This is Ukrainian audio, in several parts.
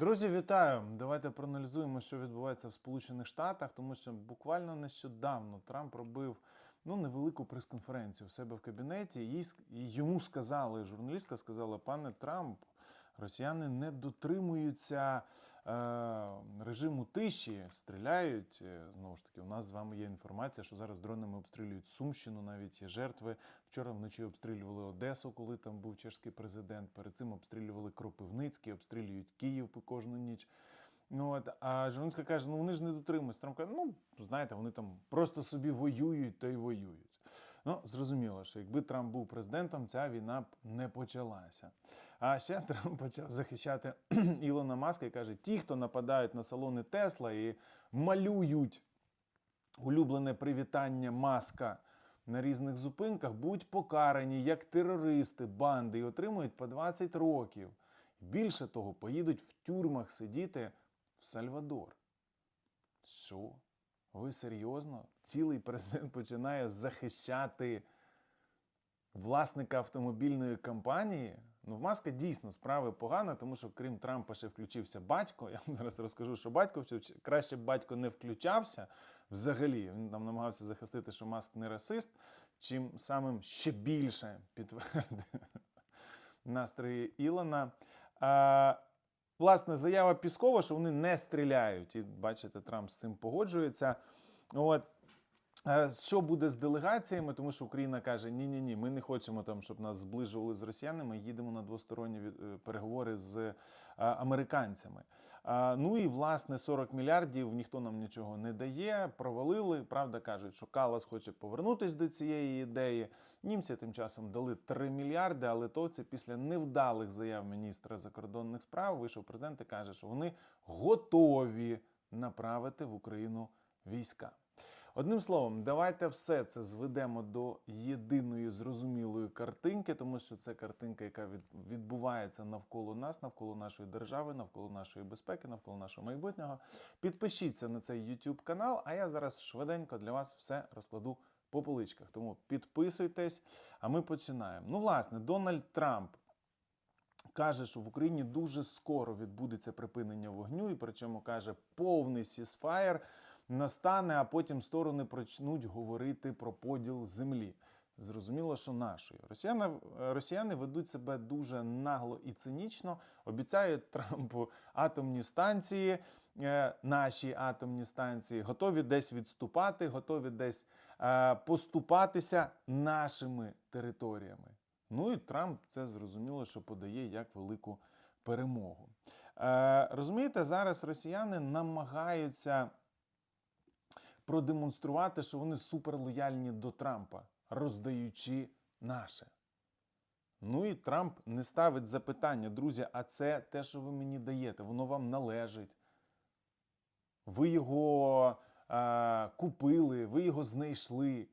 Друзі, вітаю! Давайте проаналізуємо, що відбувається в Сполучених Штатах, тому що буквально нещодавно Трамп робив ну, невелику прес-конференцію в себе в кабінеті. І, йому сказали, журналістка сказала, пане Трамп, росіяни не дотримуються режиму тиші, стріляють. Е, Знову ж таки, у нас з вами є інформація, що зараз дронами обстрілюють Сумщину, навіть є жертви. Вчора вночі обстрілювали Одесу, коли там був чешський президент. Перед цим обстрілювали Кропивницький, обстрілюють Київ по кожну ніч. Ну, от, а журналістка каже, ну вони ж не дотримуються. Трамп ну знаєте, вони там просто собі воюють та й воюють. Ну, зрозуміло, що якби Трамп був президентом, ця війна б не почалася. А ще Трамп почав захищати Ілона Маска і каже: ті, хто нападають на салони Тесла і малюють улюблене привітання Маска на різних зупинках, будуть покарані як терористи, банди і отримують по 20 років. Більше того, поїдуть в тюрмах сидіти в Сальвадор. Що? Ви серйозно? Цілий президент починає захищати власника автомобільної компанії. Ну, в Маска дійсно справи погано, тому що крім Трампа ще включився батько. Я вам зараз розкажу, що батько краще б батько не включався взагалі. Він там намагався захистити, що Маск не расист, чим самим ще більше підтвердив настрої Ілона. Власне, заява Піскова, що вони не стріляють. І бачите, Трамп з цим погоджується. От. Е, Що буде з делегаціями? Тому що Україна каже: ні, ні, ні, ми не хочемо там, щоб нас зближували з росіянами. Їдемо на двосторонні е, переговори з е, американцями. Ну і власне 40 мільярдів ніхто нам нічого не дає. Провалили. Правда, кажуть, що Калас хоче повернутись до цієї ідеї. Німці тим часом дали 3 мільярди, але то це після невдалих заяв міністра закордонних справ. Вийшов президент і каже, що вони готові направити в Україну війська. Одним словом, давайте все це зведемо до єдиної зрозумілої картинки, тому що це картинка, яка відбувається навколо нас, навколо нашої держави, навколо нашої безпеки, навколо нашого майбутнього. Підпишіться на цей YouTube канал, а я зараз швиденько для вас все розкладу по поличках. Тому підписуйтесь, а ми починаємо. Ну, власне, Дональд Трамп каже, що в Україні дуже скоро відбудеться припинення вогню, і причому каже, повний сісфаєр настане, а потім сторони почнуть говорити про поділ землі. Зрозуміло, що нашою. Росіяни, росіяни ведуть себе дуже нагло і цинічно, обіцяють Трампу атомні станції, е, наші атомні станції, готові десь відступати, готові десь е, поступатися нашими територіями. Ну і Трамп це зрозуміло, що подає як велику перемогу. Е, розумієте, зараз росіяни намагаються продемонструвати, що вони суперлояльні до Трампа, роздаючи наше. Ну і Трамп не ставить запитання, друзі, а це те, що ви мені даєте, воно вам належить. Ви його е, купили, ви його знайшли.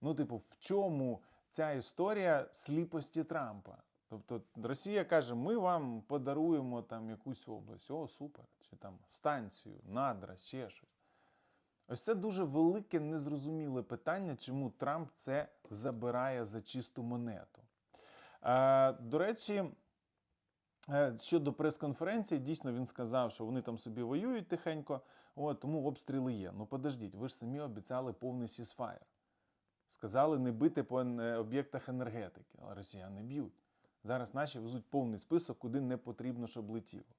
Ну, типу, в чому ця історія сліпості Трампа? Тобто Росія каже, ми вам подаруємо там якусь область, о, супер, чи там станцію, надра, ще щось. Ось це дуже велике незрозуміле питання, чому Трамп це забирає за чисту монету. Е, до речі, е, щодо прес-конференції, дійсно він сказав, що вони там собі воюють тихенько, от, тому обстріли є. Ну подождіть, ви ж самі обіцяли повний сісфаєр. Сказали не бити по е, об'єктах енергетики, але росіяни б'ють. Зараз наші везуть повний список, куди не потрібно, щоб летіло.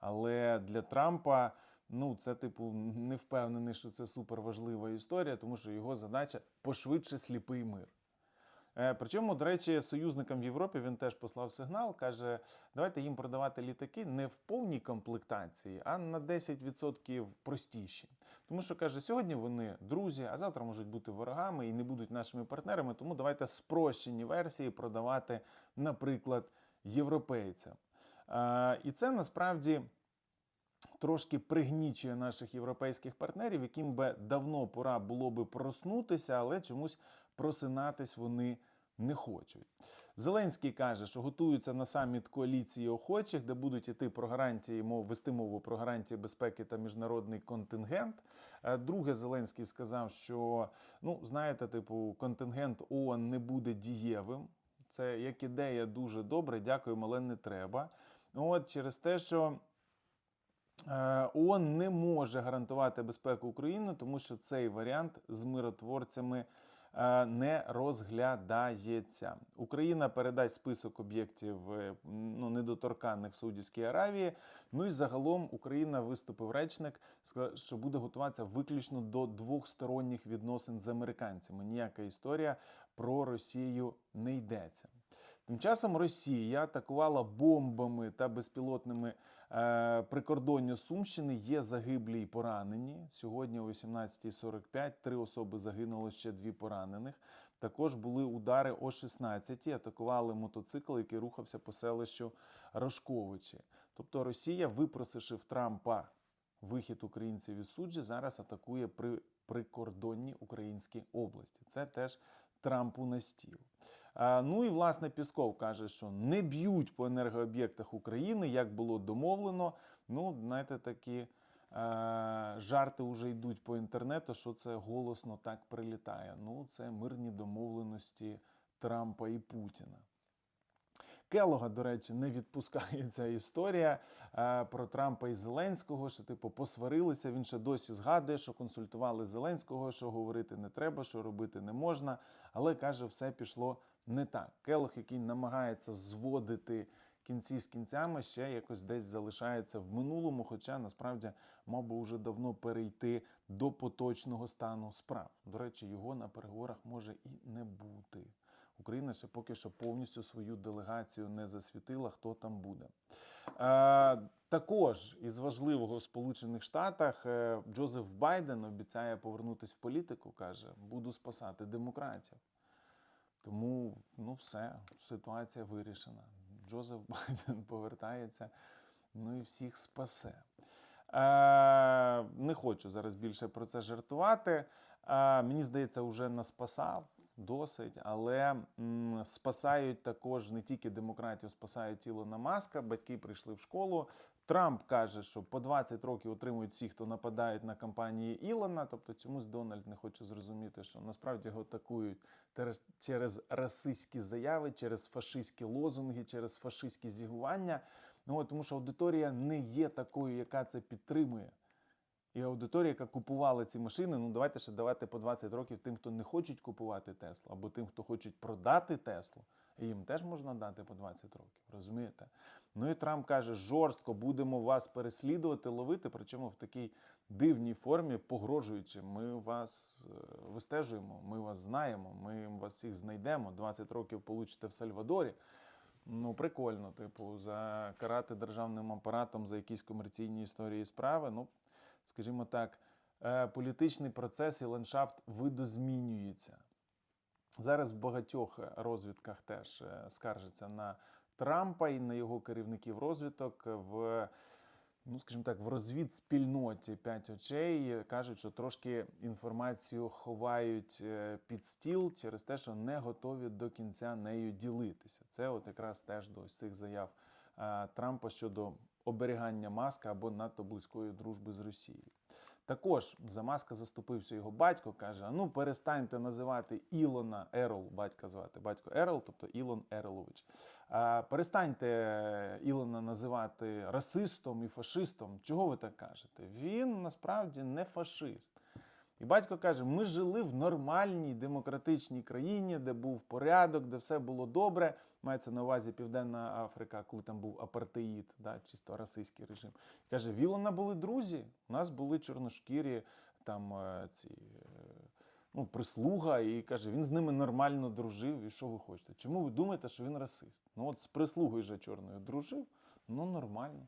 Але для Трампа ну, це, типу, не впевнений, що це суперважлива історія, тому що його задача пошвидше сліпий мир. Е, Причому, до речі, союзникам в Європі він теж послав сигнал, каже, давайте їм продавати літаки не в повній комплектації, а на 10% простіші. Тому що каже, сьогодні вони друзі, а завтра можуть бути ворогами і не будуть нашими партнерами. Тому давайте спрощені версії продавати, наприклад, європейцям. Е, І це насправді трошки пригнічує наших європейських партнерів, яким би давно пора було би проснутися, але чомусь просинатись вони не хочуть. Зеленський каже, що готуються на саміт коаліції охочих, де будуть іти про гарантії, мов вести мову про гарантії безпеки та міжнародний контингент. Е, Друге, Зеленський сказав, що ну знаєте, типу, контингент ООН не буде дієвим. Це як ідея дуже добре. Дякуємо, але не треба. От через те, що ООН не може гарантувати безпеку України, тому що цей варіант з миротворцями е, не розглядається. Україна передасть список об'єктів е, ну, недоторканних в Саудівській Аравії. Ну і загалом Україна виступив речник, що буде готуватися виключно до двохсторонніх відносин з американцями. Ніяка історія про Росію не йдеться. Тим часом Росія атакувала бомбами та безпілотними е, прикордоння Сумщини. Є загиблі і поранені. Сьогодні о 18.45 три особи загинуло, ще дві поранених. Також були удари о 16 атакували мотоцикл, який рухався по селищу Рожковичі. Тобто Росія, випросивши в Трампа вихід українців із суджі, зараз атакує при прикордонні українські області. Це теж Трампу на стіл. Ну і власне Пісков каже, що не б'ють по енергооб'єктах України, як було домовлено. Ну, знаєте, такі е, жарти вже йдуть по інтернету, що це голосно так прилітає. Ну, це мирні домовленості Трампа і Путіна. Келога, до речі, не відпускає ця історія е, про Трампа і Зеленського, що типу посварилися. Він ще досі згадує, що консультували Зеленського, що говорити не треба, що робити не можна. Але каже, все пішло не так. Келог, який намагається зводити кінці з кінцями, ще якось десь залишається в минулому, хоча насправді мав би вже давно перейти до поточного стану справ. До речі, його на переговорах може і не бути. Україна ще поки що повністю свою делегацію не засвітила, хто там буде. Е, також із важливого в Сполучених Штатах е, Джозеф Байден обіцяє повернутися в політику, каже, буду спасати демократів. Тому ну все, ситуація вирішена. Джозеф Байден повертається, ну і всіх спасе. Е, не хочу зараз більше про це жартувати. Е, мені здається, вже наспасав досить, але м, спасають також не тільки демократів, спасають Ілона Маска. Батьки прийшли в школу. Трамп каже, що по 20 років отримують всі, хто нападають на кампанії Ілона. Тобто чомусь Дональд не хоче зрозуміти, що насправді його атакують через, расистські заяви, через фашистські лозунги, через фашистські зігування. Ну, тому що аудиторія не є такою, яка це підтримує. І аудиторія, яка купувала ці машини, ну давайте ще давати по 20 років тим, хто не хочуть купувати Теслу, або тим, хто хочуть продати Теслу, їм теж можна дати по 20 років. Розумієте? Ну і Трамп каже, жорстко будемо вас переслідувати, ловити, причому в такій дивній формі, погрожуючи, ми вас е, вистежуємо, ми вас знаємо, ми вас всіх знайдемо. 20 років получите в Сальвадорі. Ну, прикольно, типу, закарати державним апаратом за якісь комерційні історії справи. Ну, скажімо так, е, політичний процес і ландшафт видозмінюється. Зараз в багатьох розвідках теж е, скаржаться на Трампа і на його керівників розвідок в. Ну, скажімо так, в розвідспільноті п'ять очей кажуть, що трошки інформацію ховають е, під стіл через те, що не готові до кінця нею ділитися. Це от якраз теж до цих заяв Трампа щодо оберігання маска або надто близької дружби з Росією. Також за маска заступився його батько, каже: ну перестаньте називати Ілона Ерол, батька звати батько Ерол, тобто Ілон Еролович. Перестаньте Ілона називати расистом і фашистом. Чого ви так кажете? Він насправді не фашист. І батько каже: ми жили в нормальній демократичній країні, де був порядок, де все було добре. Мається на увазі Південна Африка, коли там був апартеїд, да, чисто расистський режим. Каже: Вілона були друзі. У нас були чорношкірі там е, ці. е, Ну, прислуга, і каже, він з ними нормально дружив. І що ви хочете? Чому ви думаєте, що він расист? Ну, от з прислугою же чорною дружив, ну нормально.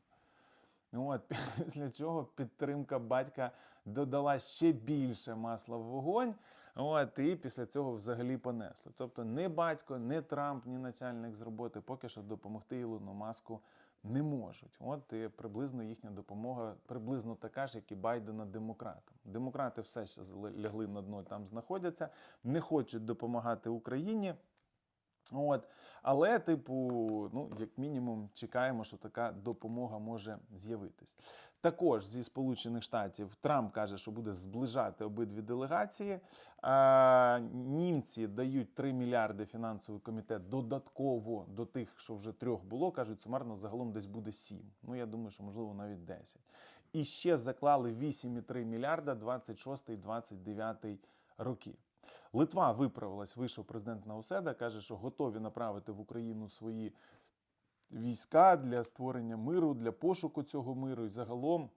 Ну, От, після чого підтримка батька додала ще більше масла в вогонь. От, і після цього взагалі понесли. Тобто ні батько, ні Трамп, ні начальник з роботи поки що допомогти Ілону Маску не можуть. От і приблизно їхня допомога приблизно така ж, як і Байдена демократам. Демократи все ще лягли на дно, там знаходяться, не хочуть допомагати Україні. От. Але, типу, ну, як мінімум, чекаємо, що така допомога може з'явитись. Також зі Сполучених Штатів Трамп каже, що буде зближати обидві делегації. Німці дають 3 мільярди фінансовий комітет додатково до тих, що вже трьох було. кажуть, сумарно загалом десь буде 7. Ну, я думаю, що можливо навіть 10. і ще заклали 8,3 мільярда 26-29 роки. Литва виправилась, вийшов президент Науседа, каже, що готові направити в Україну свої війська для створення миру, для пошуку цього миру. І загалом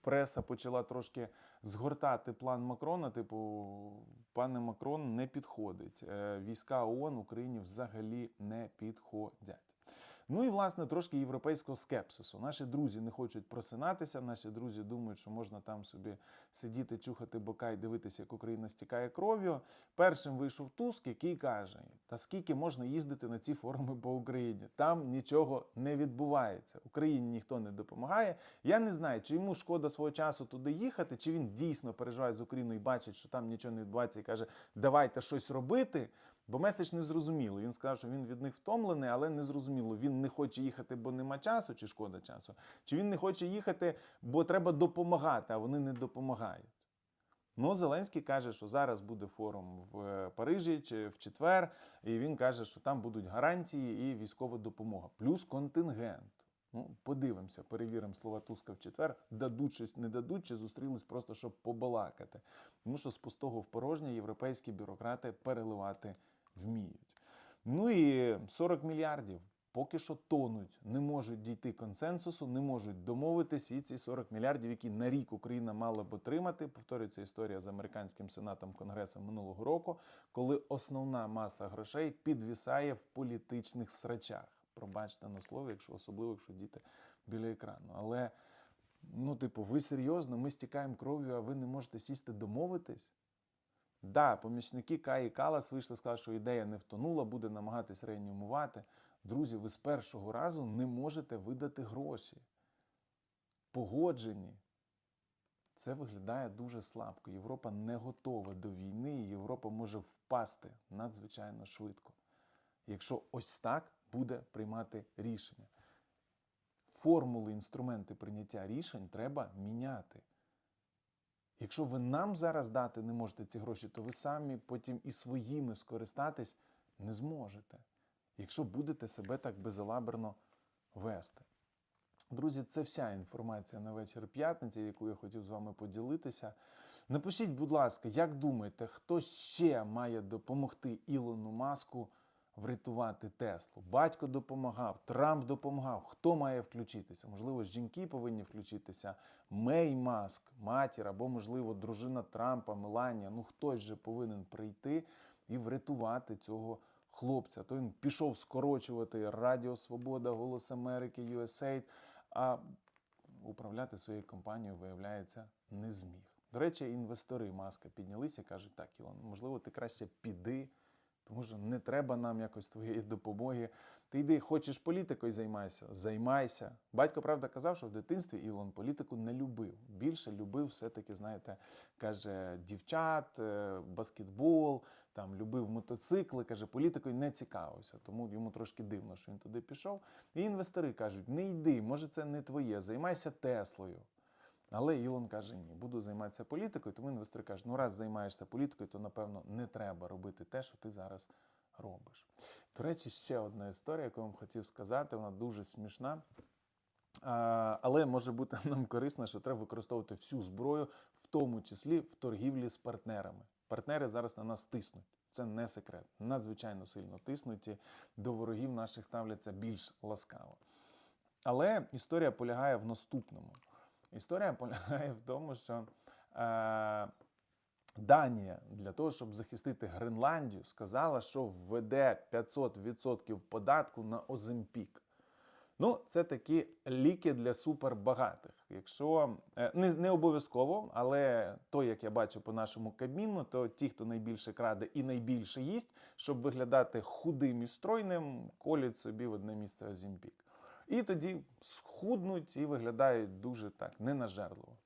преса почала трошки згортати план Макрона. Типу, пане Макрон не підходить. Е, Війська ООН Україні взагалі не підходять. Ну і власне трошки європейського скепсису. Наші друзі не хочуть просинатися. Наші друзі думають, що можна там собі сидіти, чухати бока і дивитися, як Україна стікає кров'ю. Першим вийшов Туск, який каже: та скільки можна їздити на ці форуми по Україні? Там нічого не відбувається. Україні ніхто не допомагає. Я не знаю, чи йому шкода свого часу туди їхати, чи він дійсно переживає з Україною і бачить, що там нічого не відбувається, і каже, давайте щось робити. Бо меседж не зрозуміло. Він сказав, що він від них втомлений, але не зрозуміло. Він не хоче їхати, бо нема часу, чи шкода часу, чи він не хоче їхати, бо треба допомагати, а вони не допомагають. Ну, Зеленський каже, що зараз буде форум в е, Парижі чи в четвер, і він каже, що там будуть гарантії і військова допомога, плюс контингент. Ну, подивимося, перевіримо слова Туска в четвер. Дадуть щось, не дадуть, чи зустрілись просто, щоб побалакати. Тому що з пустого в порожнє європейські бюрократи переливати вміють. Ну і 40 мільярдів поки що тонуть, не можуть дійти консенсусу, не можуть домовитись. І ці 40 мільярдів, які на рік Україна мала б отримати. Повторюється історія з американським сенатом Конгресом минулого року, коли основна маса грошей підвісає в політичних срачах. Пробачте на слово, якщо особливо, якщо діти біля екрану. Але ну, типу, ви серйозно, ми стікаємо кров'ю, а ви не можете сісти домовитись. Да, помічники Каї Калас вийшли, сказали, що ідея не втонула, буде намагатись реанімувати. Друзі, ви з першого разу не можете видати гроші. Погоджені. Це виглядає дуже слабко. Європа не готова до війни, і Європа може впасти надзвичайно швидко. Якщо ось так буде приймати рішення. Формули, інструменти прийняття рішень треба міняти. Якщо ви нам зараз дати не можете ці гроші, то ви самі потім і своїми скористатись не зможете, якщо будете себе так безалаберно вести. Друзі, це вся інформація на вечір п'ятниці, яку я хотів з вами поділитися. Напишіть, будь ласка, як думаєте, хто ще має допомогти Ілону Маску врятувати Теслу? Батько допомагав, Трамп допомагав. Хто має включитися? Можливо, жінки повинні включитися. Мей Маск, матір, або, можливо, дружина Трампа, Меланія. Ну хтось же повинен прийти і врятувати цього хлопця. То він пішов скорочувати Радіо Свобода, Голос Америки, USAID, а управляти своєю компанією, виявляється, не зміг. До речі, інвестори маска піднялися кажуть, так, Ілон, можливо, ти краще піди, тому що не треба нам якось твоєї допомоги. Ти йди, хочеш політикою займайся, займайся. Батько, правда, казав, що в дитинстві Ілон політику не любив. Більше любив все-таки, знаєте, каже, дівчат, е, баскетбол, там любив мотоцикли, каже, політикою не цікавився. Тому йому трошки дивно, що він туди пішов. І інвестори кажуть: не йди, може, це не твоє, займайся Теслою. Але Ілон каже, ні, буду займатися політикою, тому інвестори кажуть, ну раз займаєшся політикою, то напевно не треба робити те, що ти зараз робиш. До речі, ще одна історія, яку я вам хотів сказати, вона дуже смішна. Але може бути нам корисна, що треба використовувати всю зброю, в тому числі в торгівлі з партнерами. Партнери зараз на нас тиснуть. Це не секрет. Надзвичайно сильно тиснуть і до ворогів наших ставляться більш ласкаво. Але історія полягає в наступному. Історія полягає в тому, що е, Данія для того, щоб захистити Гренландію, сказала, що введе 500% податку на Оземпік. Ну, це такі ліки для супербагатих. Якщо е, не, не обов'язково, але то, як я бачу по нашому кабіну, то ті, хто найбільше краде і найбільше їсть, щоб виглядати худим і стройним, колять собі в одне місце Озімпік. І тоді схуднуть і виглядають дуже так ненажерливо.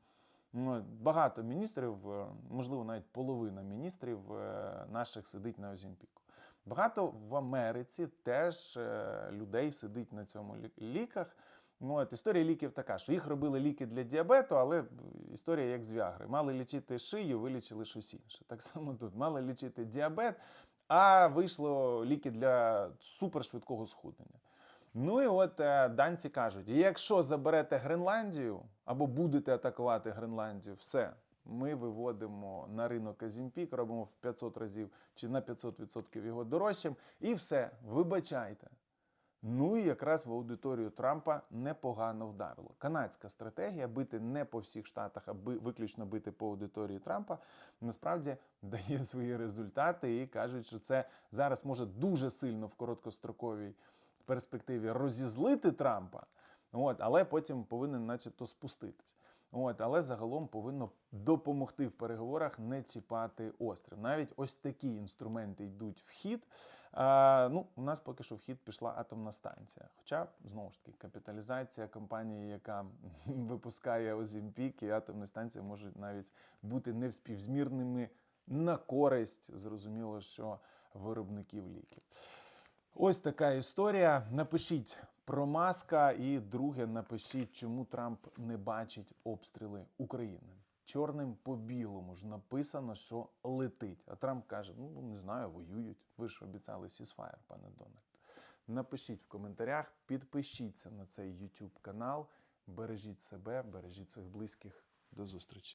Ну, Багато міністрів, е, можливо, навіть половина міністрів е, наших сидить на Озімпіку. Багато в Америці теж е, людей сидить на цьому ліках. Ну, от Історія ліків така, що їх робили ліки для діабету, але історія як з Віагри. Мали лічити шию, вилічили щось інше. Так само тут мали лічити діабет, а вийшло ліки для супершвидкого схуднення. Ну і от е, данці кажуть: якщо заберете Гренландію або будете атакувати Гренландію, все. Ми виводимо на ринок Азімпік, робимо в 500 разів чи на 500% його дорожчим, і все, вибачайте. Ну і якраз в аудиторію Трампа непогано вдарило. Канадська стратегія бити не по всіх штатах, а виключно бити по аудиторії Трампа, насправді дає свої результати і кажуть, що це зараз може дуже сильно в короткостроковій перспективі розізлити Трампа, от, але потім повинен, начебто, спуститись. От, але загалом повинно допомогти в переговорах не чіпати острів. Навіть ось такі інструменти йдуть в хід. А, ну, у нас поки що в хід пішла атомна станція. Хоча, знову ж таки, капіталізація компанії, яка випускає Озімпік і атомні станції можуть навіть бути невспівзмірними на користь, зрозуміло, що виробників ліків. Ось така історія. Напишіть про маска, і друге, напишіть, чому Трамп не бачить обстріли України. Чорним по білому ж написано, що летить. А Трамп каже: ну не знаю, воюють. Ви ж обіцяли сісфаєр, пане Дональд. Напишіть в коментарях, підпишіться на цей YouTube канал, бережіть себе, бережіть своїх близьких. До зустрічі.